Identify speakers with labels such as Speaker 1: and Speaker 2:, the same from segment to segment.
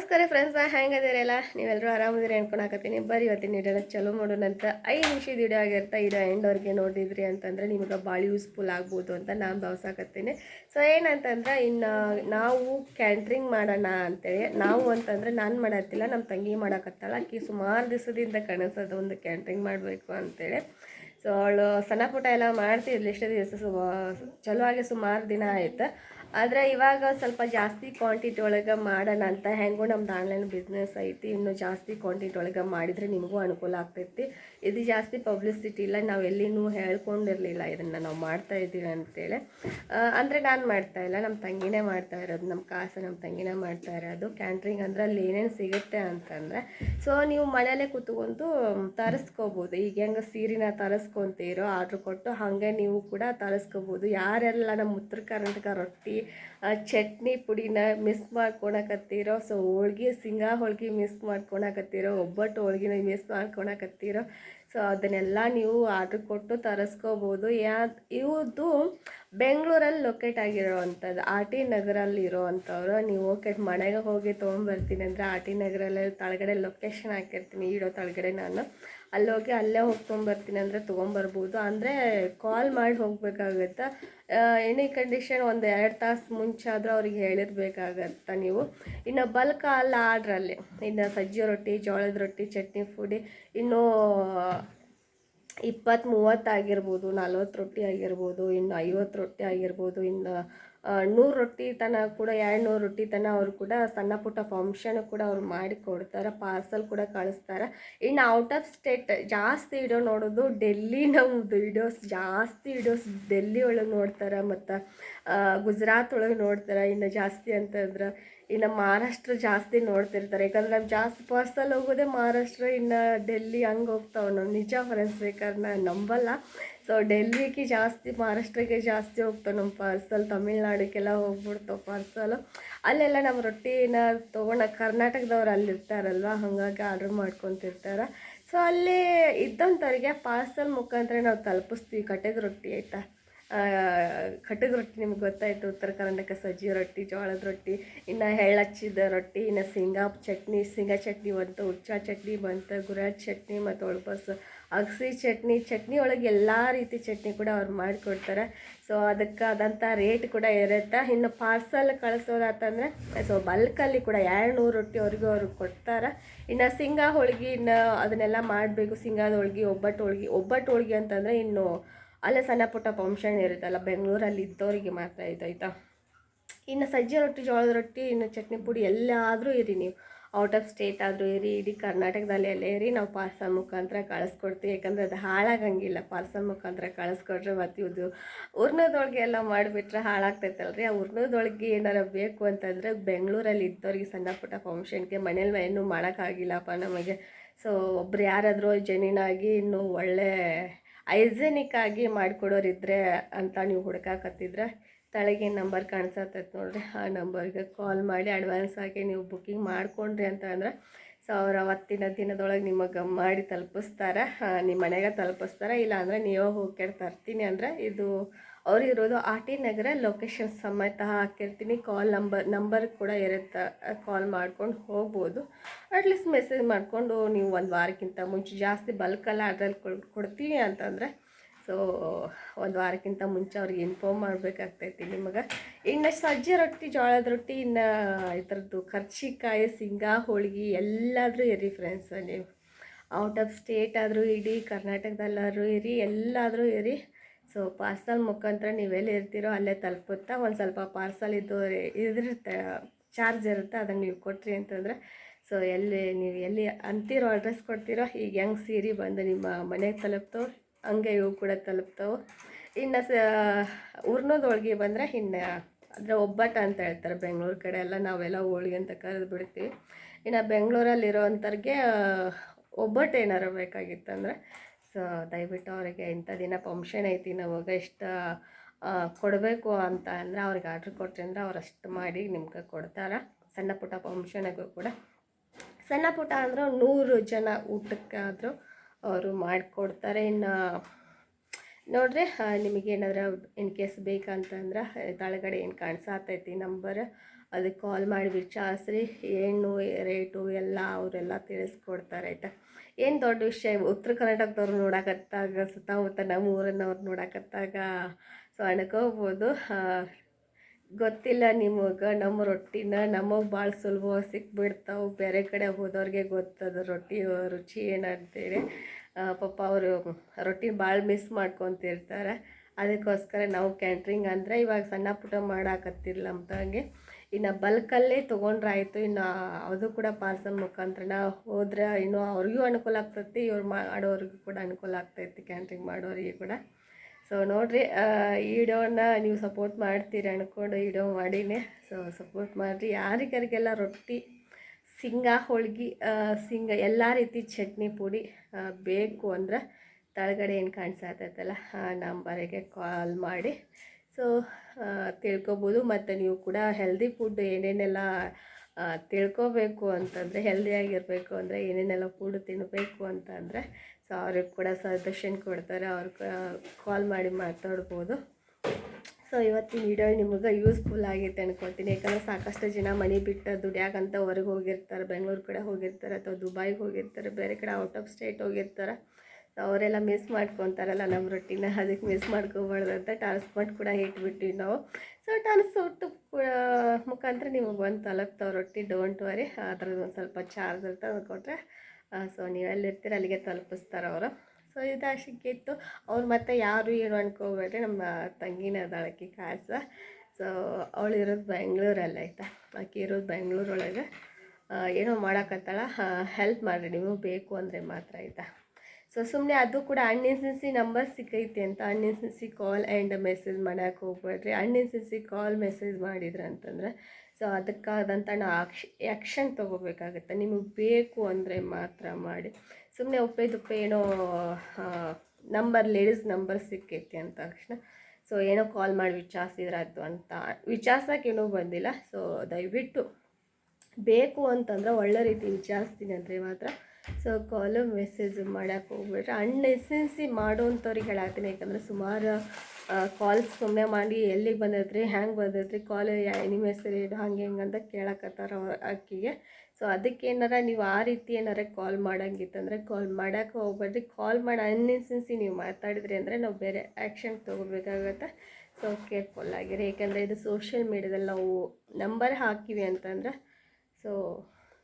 Speaker 1: ನಮಸ್ಕಾರ ಫ್ರೆಂಡ್ಸ್ ಹೆಂಗದಿರಲ್ಲ ನೀವೆಲ್ಲರೂ ಆರಾಮದಿರಿ ಅನ್ಕೊಳಕತ್ತೀನಿ ಬರ್ರಿ ಇವತ್ತಿನ ವಿಡಿಯೋನ ಚಲೋ ಮಾಡೋಣಂತ ಐದು ನಿಮಿಷದ ವಿಡಿಯೋ ಆಗಿರ್ತಾ ಇದು. ಎಂಡವ್ರಿಗೆ ನೋಡಿದ್ರಿ ಅಂತಂದ್ರೆ ನಿಮಗೆ ಭಾಳ ಯೂಸ್ಫುಲ್ ಆಗ್ಬೋದು ಅಂತ ನಾನು ಭಾವಿಸಾಕತ್ತೀನಿ. ಸೊ ಏನಂತಂದ್ರೆ ಇನ್ನು ನಾವು ಕ್ಯಾಂಟ್ರಿಂಗ್ ಮಾಡೋಣ ಅಂತೇಳಿ, ನಾವು ಅಂತಂದ್ರೆ ನಾನು ಮಾಡತ್ತಿಲ್ಲ ನಮ್ಮ ತಂಗಿ ಮಾಡಕತ್ತಲ್ಲ ಆಕಿ ಸುಮಾರು ದಿವಸದಿಂದ ಕನಸದು ಒಂದು ಕ್ಯಾಂಟ್ರಿಂಗ್ ಮಾಡಬೇಕು ಅಂತೇಳಿ. ಸೊ ಅವಳು ಸಣ್ಣ ಪುಟ್ಟ ಎಲ್ಲ ಮಾಡ್ತಿದ್ಲು. ಇಷ್ಟು ದಿವಸ ಚಲೋ ಆಗಿ ಸುಮಾರು ದಿನ ಆಯ್ತು. ಆದರೆ ಇವಾಗ ಸ್ವಲ್ಪ ಜಾಸ್ತಿ ಕ್ವಾಂಟಿಟಿ ಒಳಗೆ ಮಾಡೋಣ ಅಂತ ಹೆಂಗೂ ನಮ್ದು ಆನ್ಲೈನ್ ಬಿಸ್ನೆಸ್ ಐತಿ. ಇನ್ನು ಜಾಸ್ತಿ ಕ್ವಾಂಟಿಟಿ ಒಳಗೆ ಮಾಡಿದರೆ ನಿಮಗೂ ಅನುಕೂಲ ಆಗ್ತೈತಿ. ಇದು ಜಾಸ್ತಿ ಪಬ್ಲಿಸಿಟಿ ಇಲ್ಲ. ನಾವು ಎಲ್ಲಿನೂ ಹೇಳ್ಕೊಂಡಿರಲಿಲ್ಲ ಇದನ್ನು ನಾವು ಮಾಡ್ತಾ ಇದ್ದೀವಿ ಅಂತೇಳಿ. ಅಂದರೆ ನಾನು ಮಾಡ್ತಾ ಇಲ್ಲ. ನಮ್ಮ ತಂಗಿನೇ ಮಾಡ್ತಾ ಇರೋದು. ನಮ್ಮ ಕಾಸು ನಮ್ಮ ತಂಗಿನೇ ಮಾಡ್ತಾ ಇರೋದು. ಕ್ಯಾಂಟ್ರಿಂಗ್ ಅಂದ್ರೆ ಅಲ್ಲಿ ಏನೇನು ಸಿಗುತ್ತೆ ಅಂತಂದರೆ ಸೊ ನೀವು ಮನೆಯಲ್ಲೇ ಕೂತ್ಕೊಂಡು ತರಿಸ್ಕೋಬೋದು. ಈಗ ಹೆಂಗೆ ಸೀರೆನ ತರಿಸ್ಕೊತೀರೋ ಆರ್ಡ್ರ್ ಕೊಟ್ಟು ಹಾಗೆ ನೀವು ಕೂಡ ತರಿಸ್ಕೋಬೋದು. ಯಾರೆಲ್ಲ ನಮ್ಮ ಉತ್ತರ ಕರ್ನಾಟಕ ರೊಟ್ಟಿ ಚಟ್ನಿ ಪುಡಿನ ಮಿಸ್ ಮಾಡ್ಕೊಳಕತ್ತೀರೋ ಸೊ ಹೋಳ್ಗೆ, ಸಿಂಗಾ ಹೋಳ್ಗೆ ಮಿಸ್ ಮಾಡ್ಕೊಳಕತ್ತೀರೋ ಒಬ್ಬಟ್ಟು ಹೋಳ್ಗಿನ ಮಿಸ್ ಮಾಡ್ಕೊಳಕತ್ತೀರೋ ಸೊ ಅದನ್ನೆಲ್ಲ ನೀವು ಆರ್ಡ್ರ್ ಕೊಟ್ಟು ತರಿಸ್ಕೋಬೋದು. ಯಾ ಇವುದು ಬೆಂಗಳೂರಲ್ಲಿ ಲೊಕೇಟ್ ಆಗಿರೋ ಅಂಥದ್ದು ಆರ್ ಟಿ ನಗರಲ್ಲಿ ಇರೋ ಅಂಥವ್ರು ನೀವು ಓಕೆ, ಮನೆಗೆ ಹೋಗಿ ತೊಗೊಂಬರ್ತೀನಿ ಅಂದರೆ ಆರ್ ಟಿ ನಗರಲ್ಲಿ ತಳಗಡೆ ಲೊಕೇಶನ್ ಹಾಕಿರ್ತೀನಿ ಇಡೋ ತಳಗಡೆ ನಾನು. ಅಲ್ಲಿ ಹೋಗಿ ಅಲ್ಲೇ ಹೋಗಿ ತೊಗೊಂಬರ್ತೀನಿ ಅಂದರೆ ತೊಗೊಂಬರ್ಬೋದು. ಅಂದರೆ ಕಾಲ್ ಮಾಡಿ ಹೋಗಬೇಕಾಗತ್ತೆ? ಎನಿ ಕಂಡೀಷನ್ ಒಂದು ಎರಡು ತಾಸು ಮುಂಚೆ ಆದರೂ ಅವ್ರಿಗೆ ಹೇಳಿರ್ಬೇಕಾಗತ್ತೆ ನೀವು? ಇನ್ನು ಬಲ್ಕ್ ಅಲ್ಲ ಆರ್ಡ್ರಲ್ಲಿ ಇನ್ನು ಸಜ್ಜೆ ರೊಟ್ಟಿ, ಜೋಳದ ರೊಟ್ಟಿ, ಚಟ್ನಿ ಪುಡಿ, ಇನ್ನೂ ಇಪ್ಪತ್ತು ಮೂವತ್ತು ಆಗಿರ್ಬೋದು, ನಲ್ವತ್ತು ರೊಟ್ಟಿ ಆಗಿರ್ಬೋದು, ಇನ್ನು ಐವತ್ತು ರೊಟ್ಟಿ ಆಗಿರ್ಬೋದು, ಇನ್ನು ನೂರು ರೊಟ್ಟಿ ತನ ಕೂಡ ಎರಡು ನೂರು ರೊಟ್ಟಿ ತನ ಅವರು ಕೂಡ ಸಣ್ಣ ಪುಟ್ಟ ಫಂಕ್ಷನ್ ಕೂಡ ಅವ್ರು ಮಾಡಿ ಕೊಡ್ತಾರೆ ಪಾರ್ಸಲ್ ಕೂಡ ಕಳಿಸ್ತಾರೆ. ಇನ್ನು ಔಟ್ ಆಫ್ ಸ್ಟೇಟ್ ಜಾಸ್ತಿ ವಿಡಿಯೋ ನೋಡೋದು ಡೆಲ್ಲಿ ನಮ್ಮದು ವಿಡಿಯೋಸ್ ಜಾಸ್ತಿ ವಿಡಿಯೋಸ್ ಡೆಲ್ಲಿ ಒಳಗೆ ನೋಡ್ತಾರೆ ಮತ್ತು ಗುಜರಾತ್ ಒಳಗೆ ನೋಡ್ತಾರೆ. ಇನ್ನು ಜಾಸ್ತಿ ಅಂತಂದ್ರೆ ಇನ್ನು ಮಹಾರಾಷ್ಟ್ರ ಜಾಸ್ತಿ ನೋಡ್ತಿರ್ತಾರೆ. ಯಾಕಂದ್ರೆ ನಾವು ಜಾಸ್ತಿ ಪಾರ್ಸಲ್ ಹೋಗೋದೇ ಮಹಾರಾಷ್ಟ್ರ, ಇನ್ನು ಡೆಲ್ಲಿ ಹಂಗೆ ಹೋಗ್ತಾವೆ ನಾವು ನಿಜ ಫ್ರೆಂಡ್ಸ್ ಬೇಕಾದ್ರೆ ನಾನು ನಂಬಲ್ಲ. ಸೊ ಡೆಲ್ಲಿಗೆ ಜಾಸ್ತಿ ಮಹಾರಾಷ್ಟ್ರಕ್ಕೆ ಜಾಸ್ತಿ ಹೋಗ್ತಾವೆ ನಮ್ಮ ಪಾರ್ಸಲ್ ತಮಿಳ್ನಾಡಿಗೆಲ್ಲ ಹೋಗ್ಬಿಡ್ತಾವೆ ಪಾರ್ಸಲು ಅಲ್ಲೆಲ್ಲ ನಮ್ಮ ರೊಟ್ಟಿನ ತೊಗೊಂಡ ಕರ್ನಾಟಕದವ್ರು ಅಲ್ಲಿರ್ತಾರಲ್ವ, ಹಾಗಾಗಿ ಆರ್ಡ್ರ್ ಮಾಡ್ಕೊತಿರ್ತಾರೆ. ಸೊ ಅಲ್ಲಿ ಇದ್ದಂಥವ್ರಿಗೆ ಪಾರ್ಸಲ್ ಮುಖಾಂತರ ನಾವು ತಲುಪಿಸ್ತೀವಿ ಕಟ್ಟೆದ ರೊಟ್ಟಿ ಆಯಿತಾ? ಕಟ್ಟದ ರೊಟ್ಟಿ ನಿಮ್ಗೆ ಗೊತ್ತಾಯಿತು, ಉತ್ತರ ಕರ್ನಾಟಕ ಸಜ್ಜಿ ರೊಟ್ಟಿ, ಜೋಳದ ರೊಟ್ಟಿ, ಇನ್ನು ಎಳ್ಳಚ್ಚಿದ ರೊಟ್ಟಿ, ಇನ್ನು ಶೇಂಗಾ ಚಟ್ನಿ ಶೇಂಗಾ ಚಟ್ನಿ ಬಂತು ಉಚ್ಚ ಚಟ್ನಿ ಬಂತು ಗುರಾಳ್ ಚಟ್ನಿ ಮತ್ತು ಒಳಬಸ್ ಅಗಸಿ ಚಟ್ನಿ ಚಟ್ನಿ ಒಳಗೆ ಎಲ್ಲ ರೀತಿ ಚಟ್ನಿ ಕೂಡ ಅವ್ರು ಮಾಡಿಕೊಡ್ತಾರೆ. ಸೊ ಅದಕ್ಕೆ ಆದಂಥ ರೇಟ್ ಕೂಡ ಇರುತ್ತೆ. ಇನ್ನು ಪಾರ್ಸಲ್ ಕಳಿಸೋದಾತಂದರೆ ಸೊ ಬಲ್ಕಲ್ಲಿ ಕೂಡ ಎರಡು ನೂರು ರೊಟ್ಟಿ ಅವ್ರಿಗೂ ಅವ್ರು ಕೊಡ್ತಾರೆ. ಇನ್ನು ಸಿಂಗ ಹೋಳ್ಗೆ ಇನ್ನು ಅದನ್ನೆಲ್ಲ ಮಾಡಬೇಕು. ಸಿಂಗಾದ ಹೋಳ್ಗೆ, ಒಬ್ಬಟ್ಟು ಹೋಳ್ಗೆ. ಒಬ್ಬಟ್ಟು ಹೋಳ್ಗೆ ಅಂತಂದರೆ ಇನ್ನು ಅಲ್ಲೇ ಸಣ್ಣ ಪುಟ್ಟ ಫಂಕ್ಷನ್ ಇರುತ್ತಲ್ಲ, ಬೆಂಗಳೂರಲ್ಲಿ ಇದ್ದವರಿಗೆ ಮಾತ್ರ ಇದಾಯ್ತಾ ಇನ್ನು ಸಜ್ಜೆ ರೊಟ್ಟಿ, ಜೋಳದ ರೊಟ್ಟಿ, ಇನ್ನು ಚಟ್ನಿ ಪುಡಿ ಎಲ್ಲಾದರೂ ಇರಿ ನೀವು. ಔಟ್ ಆಫ್ ಸ್ಟೇಟ್ ಆದರೂ ಇರಿ, ಇಡೀ ಕರ್ನಾಟಕದಲ್ಲಿ ಎಲ್ಲ ಇರಿ, ನಾವು ಪಾರ್ಸಲ್ ಮುಖಾಂತರ ಕಳಿಸ್ಕೊಡ್ತೀವಿ. ಯಾಕಂದರೆ ಅದು ಹಾಳಾಗಂಗಿಲ್ಲ. ಪಾರ್ಸಲ್ ಮುಖಾಂತರ ಕಳಿಸ್ಕೊಟ್ರೆ ಮತ್ತು ಇದು ಉರ್ನದೊಳಗೆ ಎಲ್ಲ ಮಾಡಿಬಿಟ್ರೆ ಹಾಳಾಗ್ತೈತಲ್ರಿ. ಆ ಉರ್ನದೊಳಗೆ ಏನಾರ ಬೇಕು ಅಂತಂದರೆ ಬೆಂಗಳೂರಲ್ಲಿ ಇದ್ದವ್ರಿಗೆ ಸಣ್ಣ ಪುಟ್ಟ ಫಂಕ್ಷನ್ಗೆ ಮನೇಲಿ ಏನೂ ಮಾಡೋಕ್ಕಾಗಿಲ್ಲಪ್ಪ ನಮಗೆ. ಸೊ ಒಬ್ರು ಯಾರಾದರೂ ಜೆನ್ಯೂನಾಗಿ ಇನ್ನೂ ಒಳ್ಳೆ ಐಜೆನಿಕ್ ಆಗಿ ಮಾಡಿಕೊಡೋರಿದ್ರೆ ಅಂತ ನೀವು ಹುಡುಕಾಕತ್ತಿದ್ರೆ ತಳಗೆ ನಂಬರ್ ಕಾಣಿಸತ್ತೈತೆ ನೋಡಿರಿ. ಆ ನಂಬರ್ಗೆ ಕಾಲ್ ಮಾಡಿ ಅಡ್ವಾನ್ಸ್ ಆಗಿ ನೀವು ಬುಕ್ಕಿಂಗ್ ಮಾಡ್ಕೊಂಡ್ರಿ ಅಂತ ಅಂದ್ರೆ ಸೊ ಅವತ್ತಿನ ದಿನದೊಳಗೆ ನಿಮಗೆ ಮಾಡಿ ತಲುಪಿಸ್ತಾರೆ. ನಿಮ್ಮ ಮನೆಗೆ ತಲುಪಿಸ್ತಾರೆ. ಇಲ್ಲಾಂದರೆ ನೀವೇ ಹೋಗಿ ತರ್ತೀನಿ ಅಂದರೆ ಇದು ಅವ್ರು ಇರೋದು ಆರ್ ಟಿ ನಗರ ಲೊಕೇಶನ್ ಸಮೇತ ಹಾಕಿರ್ತೀನಿ. ಕಾಲ್ ನಂಬರ್ ನಂಬರ್ ಕೂಡ ಇರುತ್ತೆ. ಕಾಲ್ ಮಾಡ್ಕೊಂಡು ಹೋಗ್ಬೋದು. ಅಟ್ಲೀಸ್ಟ್ ಮೆಸೇಜ್ ಮಾಡಿಕೊಂಡು ನೀವು ಒಂದು ವಾರಕ್ಕಿಂತ ಮುಂಚೆ ಜಾಸ್ತಿ ಬಲ್ಕಲ್ಲ ಅದ್ರಲ್ಲಿ ಕೊಡ್ತೀವಿ ಅಂತಂದರೆ ಸೊ ಒಂದು ವಾರಕ್ಕಿಂತ ಮುಂಚೆ ಅವ್ರಿಗೆ ಇನ್ಫಾರ್ಮ್ ಮಾಡಬೇಕಾಗ್ತೈತಿ ನಿಮಗೆ. ಇನ್ನು ಸಜ್ಜೆ ರೊಟ್ಟಿ, ಜೋಳದ ರೊಟ್ಟಿ, ಇನ್ನು ಈ ಥರದ್ದು ಕರ್ಚಿಕಾಯಿ ಶೇಂಗಾ ಹೋಳಿಗೆ ಎಲ್ಲಾದರೂ ಇರಿ ಫ್ರೆಂಡ್ಸ್ ನೀವು. ಔಟ್ ಆಫ್ ಸ್ಟೇಟ್ ಆದರೂ ಇಡೀ ಕರ್ನಾಟಕದಲ್ಲಾದರೂ ಇರಿ, ಎಲ್ಲಾದರೂ ಇರಿ. ಸೊ ಪಾರ್ಸಲ್ ಮುಖಾಂತರ ನೀವೆಲ್ಲಿ ಇರ್ತೀರೋ ಅಲ್ಲೇ ತಲುಪುತ್ತಾ ಒಂದು ಸ್ವಲ್ಪ ಪಾರ್ಸಲ್ ಇದ್ದು ಇದಿರುತ್ತೆ ಚಾರ್ಜ್ ಇರುತ್ತೆ, ಅದನ್ನು ನೀವು ಕೊಟ್ರಿ ಅಂತಂದರೆ. ಸೊ ಎಲ್ಲಿ, ನೀವು ಎಲ್ಲಿ ಅಂತೀರೋ ಅಡ್ರೆಸ್ ಕೊಡ್ತೀರೋ, ಈಗ ಹೆಂಗೆ ಸೀರೆ ಬಂದು ನಿಮ್ಮ ಮನೆಗೆ ತಲುಪ್ತೋ ಹಂಗೆ ಇವು ಕೂಡ ತಲುಪ್ತಾವೆ. ಇನ್ನು ಸ ಉರ್ನದೊಳಗೆ ಬಂದರೆ ಇನ್ನು ಅದರ ಒಬ್ಬಟ್ಟು ಅಂತ ಹೇಳ್ತಾರೆ ಬೆಂಗಳೂರು ಕಡೆ ಎಲ್ಲ, ನಾವೆಲ್ಲ ಹೋಳ್ಗೆ ಅಂತ ಕರೆದು ಬಿಡ್ತೀವಿ. ಇನ್ನು ಬೆಂಗಳೂರಲ್ಲಿರೋ ಅಂಥವ್ರಿಗೆ ಒಬ್ಬಟ್ಟು ಏನಾರು ಬೇಕಾಗಿತ್ತಂದರೆ ಸೊ, ದಯವಿಟ್ಟು ಅವರಿಗೆ ಇಂಥ ದಿನ ಫಂಕ್ಷನ್ ಐತಿ, ನಮಗೆ ಇಷ್ಟು ಕೊಡಬೇಕು ಅಂತ ಅಂದರೆ ಅವ್ರಿಗೆ ಆರ್ಡ್ರ್ ಕೊಟ್ರಿ ಅಂದರೆ ಅವ್ರು ಅಷ್ಟು ಮಾಡಿ ನಿಮ್ಗೆ ಕೊಡ್ತಾರೆ. ಸಣ್ಣ ಪುಟ್ಟ ಫಂಕ್ಷನಿಗೂ ಕೂಡ. ಸಣ್ಣ ಪುಟ್ಟ ಅಂದ್ರೆ ನೂರು ಜನ ಊಟಕ್ಕಾದರೂ ಅವರು ಮಾಡಿಕೊಡ್ತಾರೆ. ಇನ್ನು ನೋಡ್ರಿ ನಿಮಗೇನಾದ್ರೂ ಇನ್ ಕೇಸ್ ಬೇಕಂತಂದ್ರೆ, ತಳಗಡೆ ಏನು ಕಾಣಿಸಾತೈತಿ ನಂಬರ್ ಅದಕ್ಕೆ ಕಾಲ್ ಮಾಡಿ ವಿಚಾರಿಸ್ರಿ. ಏನು ರೇಟು ಎಲ್ಲ ಅವರೆಲ್ಲ ತಿಳಿಸ್ಕೊಡ್ತಾರೆ, ಆಯಿತಾ? ಏನು ದೊಡ್ಡ ವಿಷಯ, ಉತ್ತರ ಕರ್ನಾಟಕದವ್ರು ನೋಡಕತ್ತಾಗ ಸುತ್ತಮುತ್ತ ನಮ್ಮ ಊರನ್ನವ್ರು ನೋಡಕತ್ತಾಗ, ಸೊ ಅಣ್ಕೋಬೋದು ಗೊತ್ತಿಲ್ಲ ನಿಮಗೆ, ನಮ್ಮ ರೊಟ್ಟಿನ ನಮಗೆ ಭಾಳ ಸುಲಭವಾಗಿ ಸಿಕ್ಬಿಡ್ತಾವೆ. ಬೇರೆ ಕಡೆ ಹೋದವ್ರಿಗೆ ಗೊತ್ತದ ರೊಟ್ಟಿ ರುಚಿ ಏನಂತೇಳಿ. ಪಾಪ ಅವರು ರೊಟ್ಟಿ ಭಾಳ ಮಿಸ್ ಮಾಡ್ಕೊತಿರ್ತಾರೆ. ಅದಕ್ಕೋಸ್ಕರ ನಾವು ಕ್ಯಾಂಟ್ರಿಂಗ್ ಅಂದರೆ ಇವಾಗ ಸಣ್ಣ ಪುಟ್ಟ ಮಾಡಾಕತ್ತಿಲ್ಲ ಅಂತಂಗೆ. ಇನ್ನು ಬಲ್ಕಲ್ಲೇ ತೊಗೊಂಡ್ರಾಯಿತು ಇನ್ನು ಅದು ಕೂಡ ಪಾರ್ಸಲ್ ಮುಖಾಂತರ ಹೋದ್ರೆ ಇನ್ನು ಅವ್ರಿಗೂ ಅನುಕೂಲ ಆಗ್ತೈತಿ. ಇವ್ರು ಮಾಡೋರಿಗೂ ಕೂಡ ಅನುಕೂಲ ಆಗ್ತೈತಿ ಕ್ಯಾಂಟ್ರಿಂಗ್ ಮಾಡೋರಿಗೆ ಕೂಡ. ಸೊ ನೋಡಿರಿ ಈ ವಿಡಿಯೋನ ನೀವು ಸಪೋರ್ಟ್ ಮಾಡ್ತೀರಿ ಅಂದ್ಕೊಂಡು ವಿಡಿಯೋ ಮಾಡೀನಿ. ಸೊ ಸಪೋರ್ಟ್ ಮಾಡಿರಿ. ಯಾರಿಗಾರಿಗೆಲ್ಲ ರೊಟ್ಟಿ, ಸಿಂಗ, ಹೋಳ್ಗೆ ಸಿಂಗ ಎಲ್ಲ ರೀತಿ ಚಟ್ನಿ ಪುಡಿ ಬೇಕು ಅಂದ್ರೆ ತಳಗಡೆ ಏನು ಕಾಣಿಸತ್ತೈತಲ್ಲ ಆ, ನಂಬರಿಗೆ ಕಾಲ್ ಮಾಡಿ. ಸೊ ತಿಳ್ಕೊಬೋದು. ಮತ್ತು ನೀವು ಕೂಡ ಹೆಲ್ದಿ ಫುಡ್ ಏನೇನೆಲ್ಲ ತಿಳ್ಕೊಬೇಕು ಅಂತಂದರೆ ಹೆಲ್ದಿಯಾಗಿರಬೇಕು ಅಂದರೆ ಏನೇನೆಲ್ಲ ಫುಡ್ ತಿನ್ನಬೇಕು ಅಂತಂದರೆ ಸೊ ಅವ್ರಿಗೆ ಕೂಡ ಸಜೆಷನ್ ಕೊಡ್ತಾರೆ, ಅವ್ರು ಕಾಲ್ ಮಾಡಿ ಮಾತಾಡ್ಬೋದು. ಸೊ ಇವತ್ತಿನ ವಿಡಿಯೋ ನಿಮಗೆ ಯೂಸ್ಫುಲ್ ಆಗಿತ್ತು ಅನ್ಕೊತೀನಿ ಯಾಕಂದರೆ ಸಾಕಷ್ಟು ಜನ ಮನೆ ಬಿಟ್ಟು ದುಡಿಯಾಕಂತ ಹೊರಗೆ ಹೋಗಿರ್ತಾರೆ, ಬೆಂಗಳೂರು ಕಡೆ ಹೋಗಿರ್ತಾರೆ ಅಥವಾ ದುಬೈಗೆ ಹೋಗಿರ್ತಾರೆ, ಬೇರೆ ಕಡೆ ಔಟ್ ಆಫ್ ಸ್ಟೇಟ್ ಹೋಗಿರ್ತಾರೆ. ಅವರೆಲ್ಲ ಮಿಸ್ ಮಾಡ್ಕೊತಾರಲ್ಲ ನಮ್ಮ ರೊಟ್ಟಿನ, ಅದಕ್ಕೆ ಮಿಸ್ ಮಾಡ್ಕೋಬಾರ್ದು ಅಂತ ಟ್ರಾನ್ಸ್ಪೋರ್ಟ್ ಕೂಡ ಇಟ್ಬಿಟ್ಟಿವಿ ನಾವು. ಸೊ ಟ್ರಾನ್ಸ್ಪೋರ್ಟ್ ಕೂಡ ಮುಖಾಂತರ ನಿಮಗೆ ಬಂದು ತಲುಪ್ತಾವೆ ರೊಟ್ಟಿ ಡೋಂಟ್ ವರಿ ಅದ್ರದ್ದು ಒಂದು ಸ್ವಲ್ಪ ಚಾರ್ಜ್ ಇರ್ತದೆ ಕೊಟ್ಟರೆ ಸೊ ನೀವು ಎಲ್ಲಿರ್ತೀರ ಅಲ್ಲಿಗೆ ತಲುಪಿಸ್ತಾರೆ ಅವರು. ಸೊ ಇದಾಶಕ್ಕಿತ್ತು ಅವ್ರು ಮತ್ತೆ ಯಾರು ಏನು ಅನ್ಕೋಬೇಡ್ರಿ, ನಮ್ಮ ತಂಗಿನ ಅದಾಳಕಿ ಕಾಸ. ಸೊ ಅವಳು ಇರೋದು ಬೆಂಗಳೂರಲ್ಲಿ ಆಯ್ತಾ? ಆಕೆ ಇರೋದು ಬೆಂಗಳೂರೊಳಗೆ. ಏನೋ ಮಾಡೋಕತ್ತಾಳ. ಹೆಲ್ಪ್ ಮಾಡಿರಿ ನೀವು ಬೇಕು ಅಂದರೆ ಮಾತ್ರ ಆಯಿತಾ? ಸೊ ಸುಮ್ಮನೆ ಅದು ಕೂಡ ಅನ್ಎನ್ಸಿಸಿ ನಂಬರ್ ಸಿಕ್ಕೈತೆ ಅಂತ ಅನ್ಎನ್ಸಿಸಿ ಕಾಲ್ ಆ್ಯಂಡ್ ಮೆಸೇಜ್ ಮಾಡೋಕೆ ಹೋಗ್ಬೇಡ್ರಿ. ಅನ್ಎನ್ಸಿಸಿ ಕಾಲ್ ಮೆಸೇಜ್ ಮಾಡಿದ್ರೆ ಅಂತಂದ್ರೆ ಸೊ ಅದಕ್ಕಾದಂಥ ನಾವು ಆಕ್ಷ ಆ್ಯಕ್ಷನ್ ತೊಗೋಬೇಕಾಗುತ್ತೆ. ನಿಮಗೆ ಬೇಕು ಅಂದರೆ ಮಾತ್ರ ಮಾಡಿ. ಸುಮ್ಮನೆ ಉಪ್ಪೆ ದುಪ್ಪೆ ಏನೋ ನಂಬರ್ ಲೇಡೀಸ್ ನಂಬರ್ ಸಿಕ್ಕೈತೆ ಅಂತ ತಕ್ಷಣ ಸೊ ಏನೋ ಕಾಲ್ ಮಾಡಿ ವಿಚಾರಿಸಿದ್ರಾಯ್ತು ಅಂತ. ವಿಚಾರ್ಸೋಕ್ಕೇನೂ ಬಂದಿಲ್ಲ ಸೊ ದಯವಿಟ್ಟು ಬೇಕು ಅಂತಂದ್ರೆ ಒಳ್ಳೆ ರೀತಿ ವಿಚಾರಿಸ್ತೀನಿ ಅಂದರೆ ಮಾತ್ರ. ಸೊ ಕಾಲು ಮೆಸೇಜ್ ಮಾಡೋಕೆ ಹೋಗ್ಬಿಟ್ರೆ ಅನ್ನೆಸೆನ್ಸಿ ಮಾಡೋವಂಥವ್ರಿಗೆ ಹೇಳತ್ತೀನಿ ಯಾಕಂದರೆ ಸುಮಾರು ಕಾಲ್ಸ್ ಸುಮ್ಮನೆ ಮಾಡಿ ಎಲ್ಲಿಗೆ ಬಂದೈತ್ರಿ ಹ್ಯಾಂಗೆ ಬಂದೈತ್ರಿ ಕಾಲ್ ಎನಿ ಮೆಸೇಜ್ ಹಂಗೆ ಹಿಂಗೆ ಅಂತ ಕೇಳಕತ್ತಾರ ಅಕ್ಕಿಗೆ. ಸೊ ಅದಕ್ಕೆ ಏನಾರ ನೀವು ಆ ರೀತಿ ಏನಾರ ಕಾಲ್ ಮಾಡೋಂಗಿತ್ತಂದರೆ ಕಾಲ್ ಮಾಡೋಕೆ ಹೋಗ್ಬೇಡ್ರಿ. ಕಾಲ್ ಮಾಡಿ ಅನ್ನೆಸೆನ್ಸಿ ನೀವು ಮಾತಾಡಿದ್ರಿ ಅಂದರೆ ನಾವು ಬೇರೆ ಆ್ಯಕ್ಷನ್ ತೊಗೋಬೇಕಾಗತ್ತೆ. ಸೊ ಕೇರ್ಫುಲ್ ಆಗಿರಿ. ಏಕೆಂದರೆ ಇದು ಸೋಷಿಯಲ್ ಮೀಡ್ಯಾದಲ್ಲಿ ನಾವು ನಂಬರ್ ಹಾಕಿವಿ ಅಂತಂದ್ರೆ ಸೊ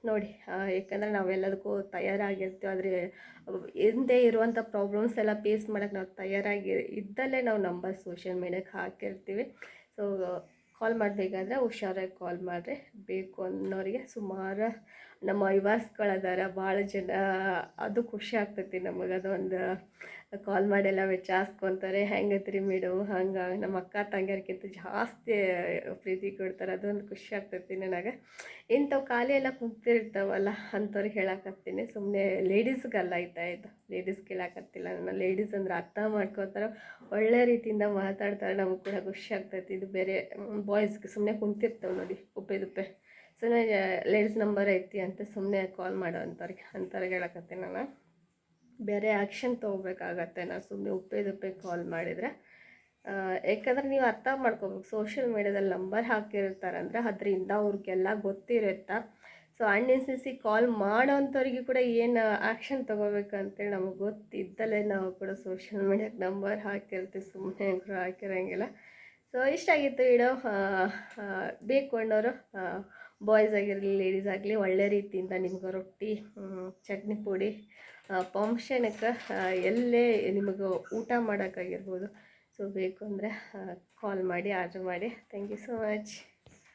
Speaker 1: ನೋಡಿ ಏಕೆಂದರೆ ನಾವೆಲ್ಲದಕ್ಕೂ ತಯಾರಾಗಿರ್ತೀವಿ. ಆದರೆ ಹಿಂದೆ ಇರುವಂಥ ಪ್ರಾಬ್ಲಮ್ಸ್ ಎಲ್ಲ ಫೇಸ್ ಮಾಡೋಕ್ಕೆ ನಾವು ತಯಾರಾಗಿ, ಇದ್ದಲ್ಲೇ ನಾವು ನಂಬರ್ ಸೋಷಿಯಲ್ ಮೀಡಿಯಾಕ್ಕೆ ಹಾಕಿರ್ತೀವಿ. ಸೊ ಕಾಲ್ ಮಾಡಬೇಕಾದ್ರೆ ಹುಷಾರಾಗಿ ಕಾಲ್ ಮಾಡಿರಿ. ಬೇಕು ಅನ್ನೋರಿಗೆ ಸುಮಾರು ನಮ್ಮ ವಿವಾಸ್ಗಳದಾರ ಭಾಳ ಜನ, ಅದು ಖುಷಿ ಆಗ್ತೈತಿ ನಮಗೆ. ಅದೊಂದು ಕಾಲ್ ಮಾಡೆಲ್ಲ, ವಿಚಾರಿಸ್ಕೊತಾರೆ ಹೆಂಗತ್ರಿ ಮೇಡು? ಹಂಗೆ? ನಮ್ಮ ಅಕ್ಕ ತಂಗಿಯರ್ಗಿಂತ ಜಾಸ್ತಿ ಪ್ರೀತಿ ಕೊಡ್ತಾರೆ. ಅದೊಂದು ಖುಷಿ ಆಗ್ತೈತಿ ನನಗೆ. ಇಂಥವು ಖಾಲಿ ಎಲ್ಲ ಕುಂತಿರ್ತಾವಲ್ಲ ಅಂಥವ್ರಿಗೆ ಹೇಳಕತ್ತೀನಿ. ಸುಮ್ಮನೆ ಲೇಡೀಸ್ಗೆಲ್ಲ ಆಯ್ತಾ ಇದು. ಲೇಡೀಸ್ಗೆ ಹೇಳಕತ್ತಿಲ್ಲ ನನ್ನ ಲೇಡೀಸ್ ಅಂದ್ರೆ ಅರ್ಥ ಮಾಡ್ಕೋತಾರೆ, ಒಳ್ಳೆ ರೀತಿಯಿಂದ ಮಾತಾಡ್ತಾರೆ, ನಮಗೆ ಕೂಡ ಖುಷಿ ಆಗ್ತೈತಿ. ಇದು ಬೇರೆ ಬಾಯ್ಸ್ಗೆ ಸುಮ್ಮನೆ ಕುಂತಿರ್ತಾವೆ ನೋಡಿ, ಉಪ್ಪೆ ದುಪ್ಪೆ. ಸುಮ್ಮನೆ ಲೇಡೀಸ್ ನಂಬರ್ ಐತಿ ಅಂತ ಸುಮ್ಮನೆ ಕಾಲ್ ಮಾಡೋ ಅಂಥವ್ರಿಗೆ ಅಂಥವ್ರಿಗೆ ಹೇಳಕತ್ತೆ ನಾನು. ಬೇರೆ ಆ್ಯಕ್ಷನ್ ತೊಗೋಬೇಕಾಗತ್ತೆ ನಾನು ಸುಮ್ಮನೆ ಉಪ್ಪೆ ದುಪ್ಪೆ ಕಾಲ್ ಮಾಡಿದರೆ. ಯಾಕಂದ್ರೆ ನೀವು ಅರ್ಥ ಮಾಡ್ಕೋಬೇಕು ಸೋಷಿಯಲ್ ಮೀಡ್ಯಾದಲ್ಲಿ ನಂಬರ್ ಹಾಕಿರ್ತಾರಂದ್ರೆ ಅದರಿಂದ ಅವ್ರಿಗೆಲ್ಲ ಗೊತ್ತಿರುತ್ತೆ. ಸೊ ಅನ್ನೆಸೆಸಿ ಕಾಲ್ ಮಾಡೋವಂಥವ್ರಿಗೆ ಕೂಡ ಏನು ಆ್ಯಕ್ಷನ್ ತೊಗೋಬೇಕಂತೇಳಿ ನಮಗೆ ಗೊತ್ತಿದ್ದಲ್ಲೇ ನಾವು ಕೂಡ ಸೋಷಿಯಲ್ ಮೀಡ್ಯಾಕ್ಕೆ ನಂಬರ್ ಹಾಕಿರ್ತೀವಿ ಸುಮ್ಮನೆ ಹಾಕಿರೋಂಗಿಲ್ಲ. ಸೊ ಇಷ್ಟ ಆಗಿತ್ತು ಇಡೋ ಬೇಕು ಅನ್ನೋರು ಬಾಯ್ಸ್ ಆಗಿರಲಿ, ಲೇಡೀಸ್ ಆಗಲಿ, ಒಳ್ಳೆ ರೀತಿಯಿಂದ ನಿಮ್ಗೆ ರೊಟ್ಟಿ ಚಟ್ನಿ ಪುಡಿ ಫಂಕ್ಷನಕ್ಕೆ ಎಲ್ಲೇ ನಿಮಗೆ ಊಟ ಮಾಡೋಕ್ಕಾಗಿರ್ಬೋದು. ಸೊ ಬೇಕು ಅಂದರೆ ಕಾಲ್ ಮಾಡಿ, ಆರ್ಡ್ರ್ ಮಾಡಿ. Thank you so much